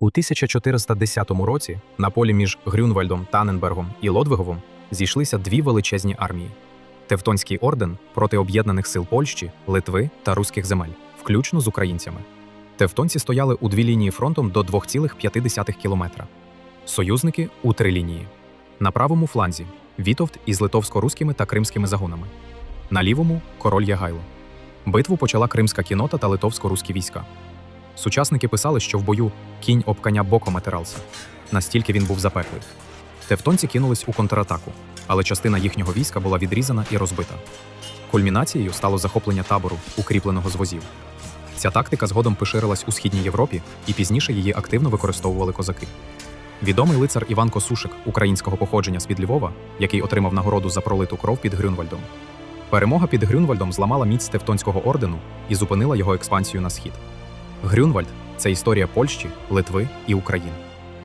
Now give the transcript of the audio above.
У 1410 році на полі між Грюнвальдом, Таненбергом і Лодвиговом зійшлися дві величезні армії: Тевтонський орден проти об'єднаних сил Польщі, Литви та руських земель, включно з українцями. Тевтонці стояли у дві лінії фронтом до 2,5 кілометра. Союзники у три лінії. На правому фланзі Вітовт із литовсько-руськими та кримськими загонами. На лівому король Ягайло. Битву почала кримська кінота та литовсько-руські війська. Сучасники писали, що в бою кінь об коня боком отирався. Настільки він був запеклий. Тевтонці кинулись у контратаку, але частина їхнього війська була відрізана і розбита. Кульмінацією стало захоплення табору, укріпленого з возів. Ця тактика згодом поширилась у східній Європі, і пізніше її активно використовували козаки. Відомий лицар Іван Косушик українського походження з-під Львова, який отримав нагороду за пролиту кров під Грюнвальдом. Перемога під Грюнвальдом зламала міць Тевтонського ордену і зупинила його експансію на схід. Грюнвальд це історія Польщі, Литви і України.